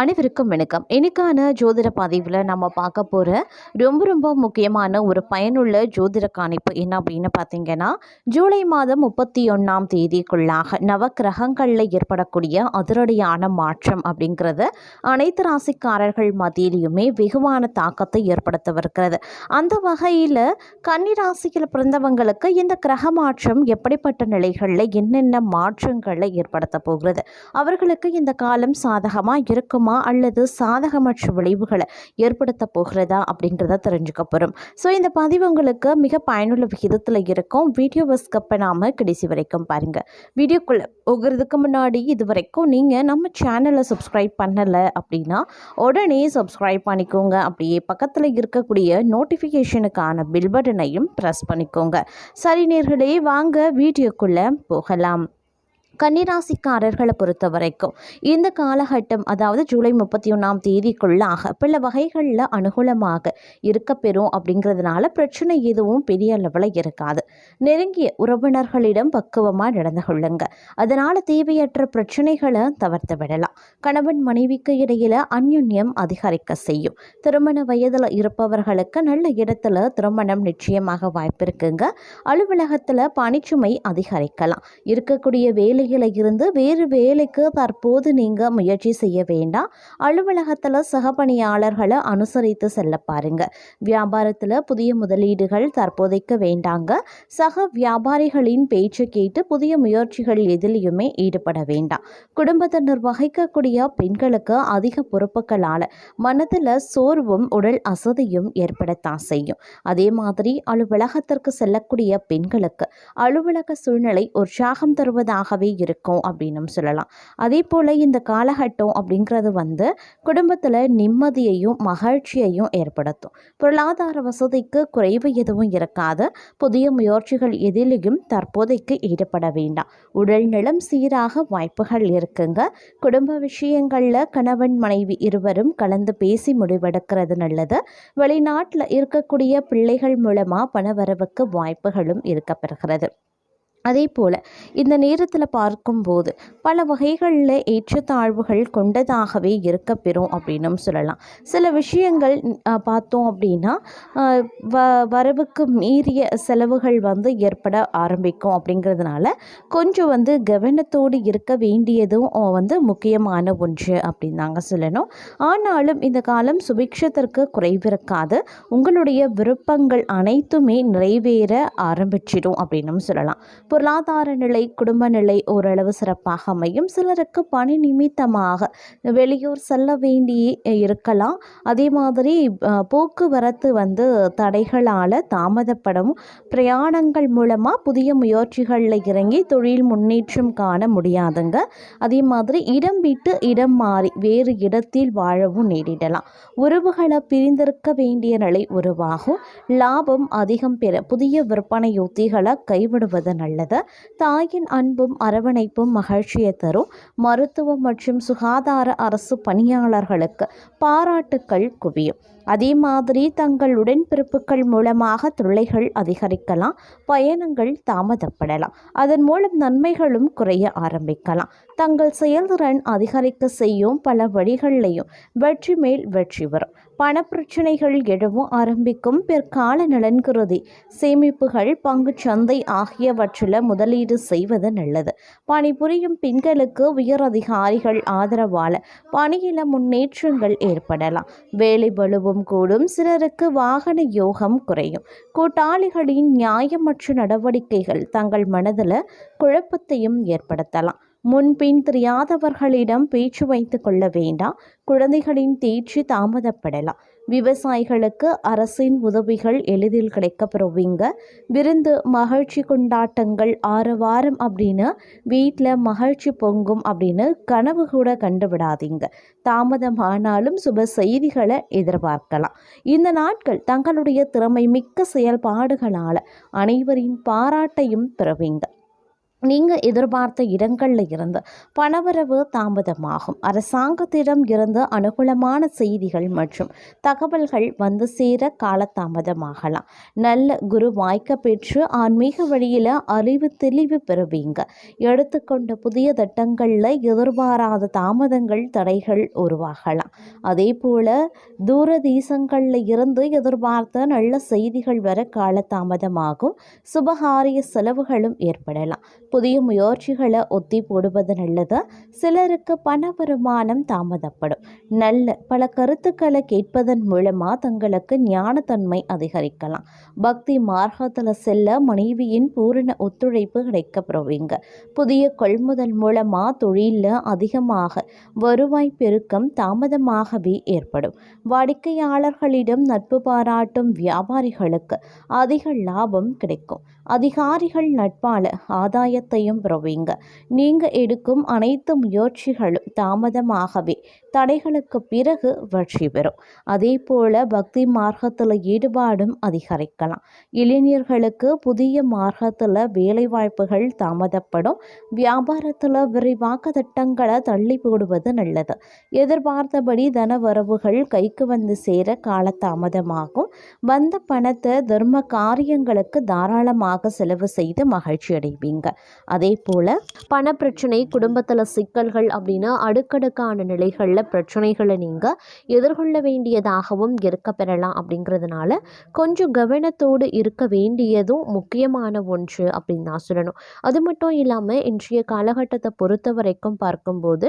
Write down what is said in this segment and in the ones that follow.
அனைவருக்கும் வணக்கம். இன்னைக்கான ஜோதிட பதிவில் நம்ம பார்க்க போகிற ரொம்ப ரொம்ப முக்கியமான ஒரு பயனுள்ள ஜோதிட காணிப்பு என்ன அப்படின்னு பார்த்தீங்கன்னா ஜூலை மாதம் முப்பத்தி ஒன்றாம் தேதிக்குள்ளாக நவக்கிரகங்களில் ஏற்படக்கூடிய அதிரடியான மாற்றம் அப்படிங்கிறது அனைத்து ராசிக்காரர்கள் மத்தியிலையுமே வெகுவான தாக்கத்தை ஏற்படுத்தவிருக்கிறது. அந்த வகையில் கன்னிராசியில் பிறந்தவங்களுக்கு இந்த கிரக மாற்றம் எப்படிப்பட்ட நிலைகளில் என்னென்ன மாற்றங்களை ஏற்படுத்த போகிறது? அவர்களுக்கு இந்த காலம் சாதகமாக இருக்கும்? அல்லது சாதகமற்ற விளைவுகளை ஏற்படுத்த போகிறதா அப்படிங்கிறத தெரிஞ்சுக்க போகிறோம் ஸோ இந்த பதிவு உங்களுக்கு மிக பயனுள்ள விகிதத்தில் இருக்கும். வீடியோவை வஸ்கப்பை பண்ணாமல் கடைசி வரைக்கும் பாருங்கள் வீடியோக்குள்ளே போகிறதுக்கு முன்னாடி இது வரைக்கும் நீங்கள் நம்ம சேனலை சப்ஸ்கிரைப் பண்ணலை அப்படின்னா உடனே சப்ஸ்கிரைப் பண்ணிக்கோங்க. அப்படியே பக்கத்தில் இருக்கக்கூடிய நோட்டிஃபிகேஷனுக்கான பில் பட்டனையும் ப்ரெஸ் பண்ணிக்கோங்க. சரி நேர்களே வாங்க வீடியோக்குள்ளே போகலாம். கன்னிராசிக்காரர்களை பொறுத்த வரைக்கும் இந்த காலகட்டம் அதாவது ஜூலை முப்பத்தி ஒன்றாம் தேதிக்குள்ளாக பல வகைகளில் அனுகூலமாக இருக்கப்பெறும் அப்படிங்கிறதுனால பிரச்சனை எதுவும் பெரிய அளவில் இருக்காது. நெருங்கிய உறவினர்களிடம் பக்குவமாக நடந்து கொள்ளுங்க. அதனால் தேவையற்ற பிரச்சனைகளை தவிர்த்து விடலாம். கணவன் மனைவிக்கு இடையில் அந்யுன்யம் அதிகரிக்க செய்யும். திருமண வயதில் இருப்பவர்களுக்கு நல்ல இடத்துல திருமணம் நிச்சயமாக வாய்ப்பு இருக்குங்க. அலுவலகத்தில் பணிச்சுமை அதிகரிக்கலாம். இருக்கக்கூடிய வேலை வேலையில் இருந்து வேறு வேலைக்கு தற்போது நீங்கள் முயற்சி செய்ய வேண்டாம். அலுவலகத்தில் சக பணியாளர்களை அனுசரித்து செல்ல பாருங்க. வியாபாரத்தில் புதிய முதலீடுகள் தற்போதைக்கு வேண்டாங்க. சக வியாபாரிகளின் பேச்சு கேட்டு புதிய முயற்சிகள் எதிலையுமே ஈடுபட வேண்டாம். குடும்பத்தை நிர்வகிக்கக்கூடிய பெண்களுக்கு அதிக பொறுப்புகளால் மனதில் சோர்வும் உடல் அசதியும் ஏற்படத்தான் செய்யும். அதே மாதிரி அலுவலகத்திற்கு செல்லக்கூடிய பெண்களுக்கு அலுவலக சூழ்நிலை உற்சாகம் தருவதாகவே இருக்கும் அப்படின்னு சொல்லலாம். அதே போல் இந்த காலகட்டம் அப்படிங்கிறது வந்து குடும்பத்தில் நிம்மதியையும் மகிழ்ச்சியையும் ஏற்படுத்தும். பொருளாதார வசதிக்கு குறைவு எதுவும் இருக்காது. புதிய முயற்சிகள் எதிலையும் தற்போதைக்கு ஈடுபட வேண்டாம். உடல் நலம் சீராக வாய்ப்புகள் இருக்குங்க. குடும்ப விஷயங்களில் கணவன் மனைவி இருவரும் கலந்து பேசி முடிவெடுக்கிறது நல்லது. வெளிநாட்டில் இருக்கக்கூடிய பிள்ளைகள் மூலமாக பணவரவுக்கு வாய்ப்புகளும் இருக்கப்பெறுகிறது. அதே போல் இந்த நேரத்தில் பார்க்கும்போது பல வகைகளில் ஏற்றத்தாழ்வுகள் கொண்டதாகவே இருக்கப்பெறும் அப்படின்னும் சொல்லலாம். சில விஷயங்கள் பார்த்தோம் அப்படின்னா வ வரவுக்கு மீறிய செலவுகள் வந்து ஏற்பட ஆரம்பிக்கும் அப்படிங்கிறதுனால கொஞ்சம் வந்து கவனத்தோடு இருக்க வேண்டியதும் வந்து முக்கியமான ஒன்று அப்படின்னு தாங்க சொல்லணும். ஆனாலும் இந்த காலம் சுபிக்ஷத்திற்கு குறைவிருக்காது உங்களுடைய விருப்பங்கள் அனைத்துமே நிறைவேற ஆரம்பிச்சிடும் அப்படின்னும் சொல்லலாம். பொருளாதார நிலை குடும்ப நிலை ஓரளவு சிறப்பாக அமையும். சிலருக்கு பணி நிமித்தமாக வெளியூர் செல்ல வேண்டி இருக்கலாம். அதே மாதிரி போக்குவரத்து வந்து தடைகளால் தாமதப்படும் பிரயாணங்கள் மூலமாக புதிய முயற்சிகளில் இறங்கி தொழில் முன்னேற்றம் காண முடியாதுங்க. அதே மாதிரி இடம் விட்டு இடம் மாறி வேறு இடத்தில் வாழவும் நேரிடலாம். உறவுகளை பிரிந்திருக்க வேண்டிய நிலை உருவாகும். லாபம் அதிகம் பெற புதிய விற்பனை யுத்திகளை கைவிடுவது நல்லது. தாயின் அன்பும் அரவணைப்பும் மகிழ்ச்சியை தரும் மருத்துவம் மற்றும் சுகாதார அரசு பணியாளர்களுக்கு பாராட்டுக்கள் குவியும். அதே மாதிரி தங்கள் உடன்பிறப்புகள் மூலமாக தொல்லைகள் அதிகரிக்கலாம் பயணங்கள் தாமதப்படலாம். அதன் மூலம் நன்மைகளும் குறைய ஆரம்பிக்கலாம். தங்கள் செயல்திறன் அதிகரிக்க செய்யும் பல வழிகள்லையும் வெற்றி மேல் வெற்றி வரும். பணப்பிரச்சனைகள் எழவும் ஆரம்பிக்கும் பிற்கால நலன் கருதி சேமிப்புகள் பங்குச் சந்தை ஆகியவற்றில் முதலீடு செய்வது நல்லது. பணிபுரியும் பெண்களுக்கு உயர் அதிகாரிகள் ஆதரவால் பணியில முன்னேற்றங்கள் ஏற்படலாம். வேலை வலுவும் கூடும் சிலருக்கு வாகன யோகம் குறையும். கூட்டாளிகளின் நியாயமற்ற நடவடிக்கைகள் தங்கள் மனதில் குழப்பத்தையும் ஏற்படுத்தலாம். முன்பின் தெரியாதவர்களிடம் பேச்சு வைத்து கொள்ள வேண்டாம். குழந்தைகளின் தேர்ச்சி தாமதப்படலாம். விவசாயிகளுக்கு அரசின் உதவிகள் எளிதில் கிடைக்கப்பெறுவீங்க. விருந்து மகிழ்ச்சி கொண்டாட்டங்கள் ஆறு வாரம் அப்படின்னு வீட்டில் மகிழ்ச்சி பொங்கும் அப்படின்னு கனவு கூட கண்டுவிடாதீங்க. தாமதமானாலும் சுப செய்திகளை எதிர்பார்க்கலாம். இந்த நாட்கள் தங்களுடைய திறமை மிக்க செயல்பாடுகளால் அனைவரின் பாராட்டையும் பெறுவீங்க. நீங்கள் எதிர்பார்த்த இடங்களில் இருந்து பணவரவு தாமதமாகும். அரசாங்கத்திடம் இருந்து அனுகூலமான செய்திகள் மற்றும் தகவல்கள் வந்து சேர காலதாமதமாகலாம். நல்ல குரு வாய்க்க பெற்று ஆன்மீக வழியில் அறிவு தெளிவு பெறுவீங்க. எடுத்துக்கொண்ட புதிய திட்டங்களில் எதிர்பாராத தாமதங்கள் தடைகள் உருவாகலாம். அதே போல் தூரதேசங்களில் இருந்து எதிர்பார்த்த நல்ல செய்திகள் வர காலதாமதமாகும். சுபகாரிய செலவுகளும் ஏற்படலாம். புதிய முயற்சிகளை ஒத்தி போடுவது நல்லது. சிலருக்கு பண வருமானம் தாமதப்படும். நல்ல பல கருத்துக்களை கேட்பதன் மூலமாக தங்களுக்கு ஞானத்தன்மை அதிகரிக்கலாம். பக்தி மார்க்கத்தில் செல்ல மனைவியின் பூரண ஒத்துழைப்பு கிடைக்கப்பெறுவீங்க. புதிய கொள்முதல் மூலமாக தொழிலில் அதிகமாக வருவாய் பெருக்கம் தாமதமாகவே ஏற்படும். வாடிக்கையாளர்களிடம் நட்பு பாராட்டும் வியாபாரிகளுக்கு அதிக லாபம் கிடைக்கும். அதிகாரிகள் நட்பால தைரியத்தையும் பெறுவீங்க நீங்கள் எடுக்கும் அனைத்து முயற்சிகளும் தாமதமாகவே தடைகளுக்கு பிறகு வெற்றி பெறும். அதே போல பக்தி மார்க்கத்தில் ஈடுபாடும் அதிகரிக்கலாம். இளைஞர்களுக்கு புதிய மார்க்கத்தில் வேலைவாய்ப்புகள் தாமதப்படும். வியாபாரத்தில் விரிவாக்க திட்டங்களை தள்ளி போடுவது நல்லது. எதிர்பார்த்தபடி தன வரவுகள் கைக்கு வந்து சேர கால தாமதமாகும். வந்த பணத்தை தர்ம காரியங்களுக்கு தாராளமாக செலவு செய்து மகிழ்ச்சி அடைவீங்க அதே போல் பணப்பிரச்சனை குடும்பத்தில் சிக்கல்கள் அப்படின்னு அடுக்கடுக்கான நிலைகளில் பிரச்சனைகளை நீங்கள் எதிர்கொள்ள வேண்டியதாகவும் இருக்க பெறலாம் அப்படிங்கிறதுனால கொஞ்சம் கவனத்தோடு இருக்க வேண்டியதும் முக்கியமான ஒன்று அப்படின்னு தான் சொல்லணும். அது மட்டும் இல்லாமல் இன்றைய காலகட்டத்தை பொறுத்த வரைக்கும் பார்க்கும்போது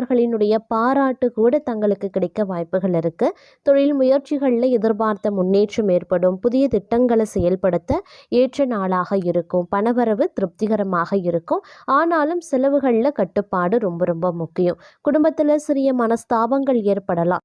மேலாளர்களினுடைய பாராட்டு கூட தங்களுக்கு கிடைக்க வாய்ப்புகள் இருக்குது தொழில் முயற்சிகளில் எதிர்பார்த்த முன்னேற்றம் ஏற்படும். புதிய திட்டங்களை செயல்படுத்த ஏற்ற நாளாக இருக்கும். பணவரவு திருப்திகரமாக இருக்கும். ஆனாலும் செலவுகளில் கட்டுப்பாடு ரொம்ப ரொம்ப முக்கியம். குடும்பத்தில் சிறிய மனஸ்தாபங்கள் ஏற்படலாம்.